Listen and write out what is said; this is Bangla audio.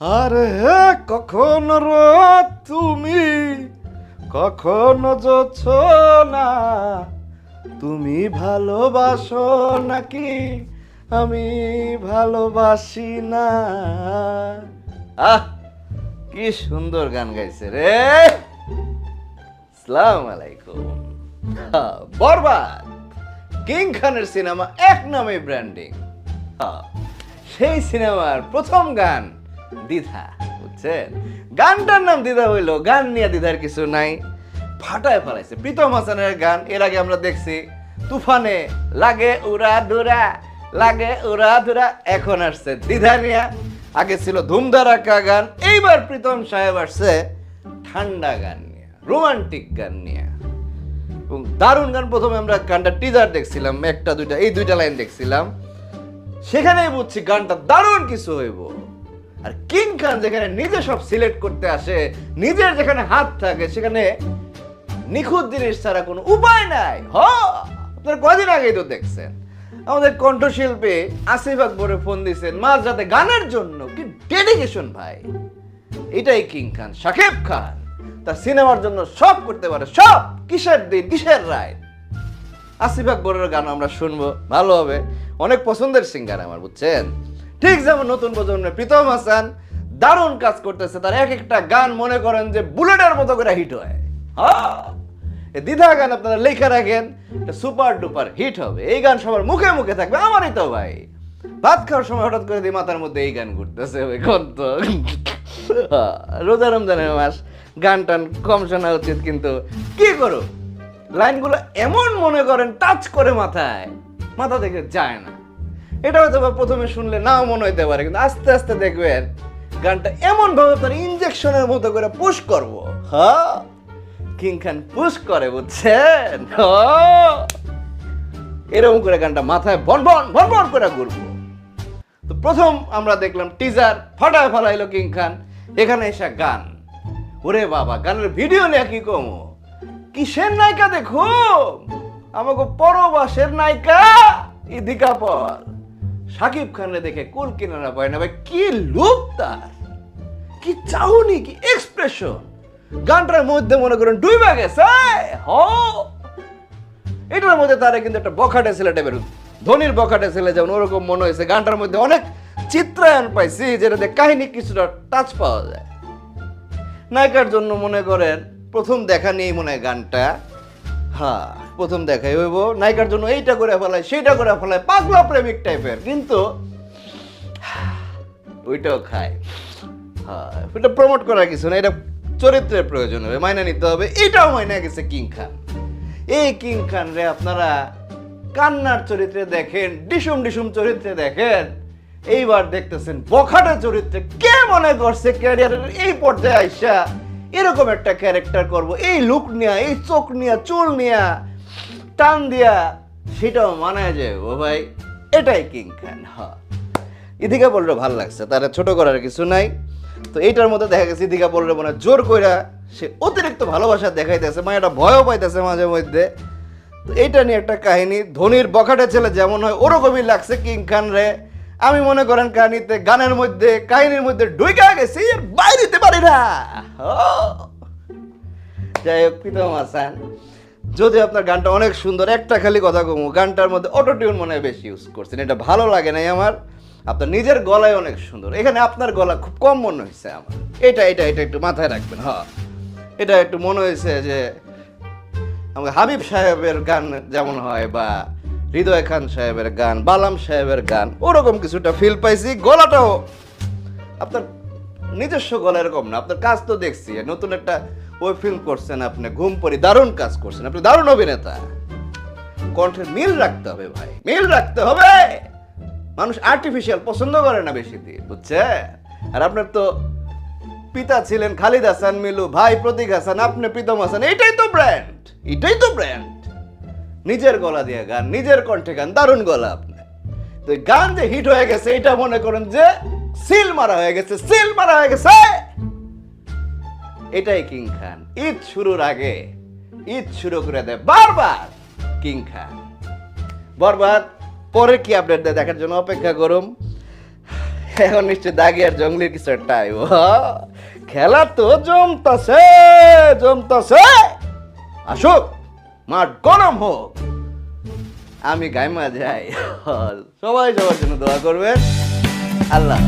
আরে কখন রাত তুমি? কখন যাচ্ছ না? তুমি ভালোবাসো নাকি? আমি ভালোবাসি না। আহ, কি সুন্দর গান গাইছে রে। সালাম আলাইকুম। বরবাদ। কিং খানের সিনেমা এক নামে ব্র্যান্ডিং সেই সিনেমার প্রথম গান দ্বিধা বুঝছেন? গানটার নাম দ্বিধা হইল, গান নিয়ে দ্বিধার কিছু নাই। ফাটায় ফেলাইছে। প্রীতম হাসানের গান, এর আগে আমরা দেখছি, তুফানে লাগে উড়া দুরা লাগে উড়া দুরা এখন আসছে দ্বিধা নিয়া। আগে ছিল ধুমধারাকা গান, এইবার প্রীতম সাহেব আসছে ঠান্ডা গান নিয়ে, রোমান্টিক গান নিয়ে। এবং দারুণ গান, প্রথমে আমরা গানটা টিজার দেখছিলাম, একটা, দুইটা, এই দুইটা লাইন দেখছিলাম। সেখানেই বুঝছি গানটা দারুণ কিছু হইব। আর কিং খান যেখানে নিজে সব সিলেক্ট করতে আসে, নিজের যেখানে হাত থাকে, সেখানে নিখুঁত জিনিস ছাড়া কোনো উপায় নাই। হ! আপনার কদিন আগেই তো দেখছেন। আমাদের কণ্ঠশিল্পী আসিফ আকবরে ফোন দিয়েছেন মাঝ রাতে গানের জন্য। কি ডেডিকেশন ভাই। এটাই কিং খান শাকিব খান। তার সিনেমার জন্য সব করতে পারে, সব। কিসের দিন, কিসের রায় আসিফ আকবরের গান আমরা শুনব, ভালো হবে। অনেক পছন্দের সিঙ্গার আমার, বুঝছেন? ঠিক যেমন নতুন প্রজন্মের প্রীতম হাসান দারুণ কাজ করতেছে, তার এক একটা গান মনে করেন যে বুলেটের মতো করে হিট হয়। দ্বিধা গান আপনারা লেখা রাখেন সুপার ডুপার হিট হবে। এই গান সবার মুখে মুখে থাকবে, আমারই তো ভাই। ভাত খাওয়ার সময় হঠাৎ করে দিই মাথার মধ্যে এই গান ঘুরতেছে কোন তো? রোজা রমজানের মাস, গান টান কম শোনা উচিত, কিন্তু কি করো লাইনগুলো এমন মনে করেন টাচ করে মাথায়, মাথা থেকে যায় না। এটা হয়তো প্রথমে শুনলে নাও মনে হইতে পারে, কিন্তু আস্তে আস্তে দেখবেন গানটা এমন ভাবে তার ইঞ্জেকশনের মতো করে পুশ করব। হ্যাঁ কিং খান পুশ করে, বুঝছেন। এরকম করে গানটা মাথায় বন বন করে ঘুরবো। তো প্রথম আমরা দেখলাম টিজার ফাটায় ফালাইলো কিং খান এখানে এসে গান। ওরে বাবা, গানের ভিডিও নিয়ে কি কমো? কিসের নায়িকা দেখো আমাকে পরবাসের নায়িকা, ইদিকা পল। সাকিব খানরে দেখে কুল কিনারা পায় না ভাই? কি লুক তার? কি চাউনি, কি এক্সপ্রেশন গানটার মধ্যে মনে করেন ডুইবা গেছে। হ। এটার মধ্যে তারা কিন্তু একটা বখাটে ছেলে টাইপের ধনির বখাটে ছেলে যেমন, ওরকম মনে হয়েছে। গানটার মধ্যে অনেক চিত্রায়ন পাইছি যেটাতে কাহিনী কিছুটা টাচ পাওয়া যায়। নায়িকার জন্য মনে করেন, প্রথম দেখা নিয়েই মনে হয় গানটা হ্যাঁ প্রথম দেখাই হইব, নায়িকার জন্য এইটা করে ফেলায়, সেইটা করে ফেলায়, পাগলা প্রেমিক টাইপের, কিন্তু ওইটাও খায়। হ্যাঁ ওইটা প্রমোট করার কিছু না এটা চরিত্রের প্রয়োজন হবে, মাইনা নিতে হবে, এটাও মাইনা গেছে কিং খান। এই কিং খান রে, আপনারা কান্নার চরিত্রে দেখেন, ডিসুম ডিসুম চরিত্রে দেখেন, এইবার দেখতেছেন বখাটা চরিত্রে কে মনে করছে ক্যারিয়ারের এই পর্যায়ে আইসা এরকম একটা ক্যারেক্টার করব। এই লুক নিয়া, এই চোখ নিয়া, চুল নিয়া, টান দিয়া, সেটাও মানায় যায়, ও ভাই। এটাই কিং খান হ্যাঁ ইদিকা বললে ভালো লাগছে, তারা ছোট করার কিছু নাই। তো এইটার মধ্যে দেখা গেছে, ইদিকা বললে মনে জোর কইরা সে অতিরিক্ত ভালোবাসা দেখাইতেছে মানে একটা ভয়ও পাইতেছে মাঝে মধ্যে। তো এইটা নিয়ে একটা কাহিনী, ধনির বখাটে ছেলে যেমন হয়, ওরকমই লাগছে কিং খান রে। আমি মনে করেন কাহিনীতে, গানের মধ্যে, কাহিনীর মধ্যে ঢুইকা গেছি আর দিতে পারি না। যাই হোক, প্রীতম হাসান, যদি আপনার গানটা অনেক সুন্দর, একটা খালি কথা কমু, গানটার মধ্যে অটো টিউন মনে হয় বেশি ইউজ করছেন, এটা ভালো লাগে নাই আমার। আপনার নিজের গলায় অনেক সুন্দর, এখানে আপনার গলা খুব কম মনে হয়েছে আমার। এটা এটা এটা একটু মাথায় রাখবেন হ্যাঁ এটা একটু মনে হয়েছে যে, আমাকে হাবিব সাহেবের গান যেমন হয় বা হৃদয় খান সাহেবের গান, বালাম সাহেবের গান, ওরকম কিছুটা ফিল পাইছি। গলাটাও আপনার নিজস্ব গলা এরকম না, আপনার কাজ তো দেখছি। নতুন একটা ওয়েব ফিল্ম করছেন আপনি, ঘুম পরি, দারুণ কাজ করছেন। আপনি দারুণ অভিনেতা। কণ্ঠের মিল রাখতে হবে ভাই, মিল রাখতে হবে। মানুষ আর্টিফিশিয়াল পছন্দ করে না বেশি দিন বুঝছে আর আপনার তো পিতা ছিলেন খালিদ হাসান মিলু, ভাই প্রতীক হাসান, আপনি প্রীতম হাসান, এটাই তো ব্র্যান্ড এটাই তো ব্র্যান্ড নিজের গলা দিয়ে গান, নিজের কণ্ঠে গান, দারুণ গলা আপনার। তো গান যে হিট হয়ে গেছে, এটা মনে করেন যে সিল মারা হয়ে গেছে, সিল মারা হয়ে গেছে। এটাই কিং খান। ঈদ শুরুর আগে, ঈদ শুরু করে দেয় বারবার কিং খান। বরবাদ, পরে কি আপডেট দেয় দেখার জন্য অপেক্ষা করুন। এখন নিশ্চয় দাগি আর জঙ্গলির কিছু টাইম খেলা তো জমতাছে জমতাছে। আসুক। মাঠ গরম হোক। আমি গাইমা যাই। সবাই সবার জন্য দোয়া করবেন। আল্লাহ।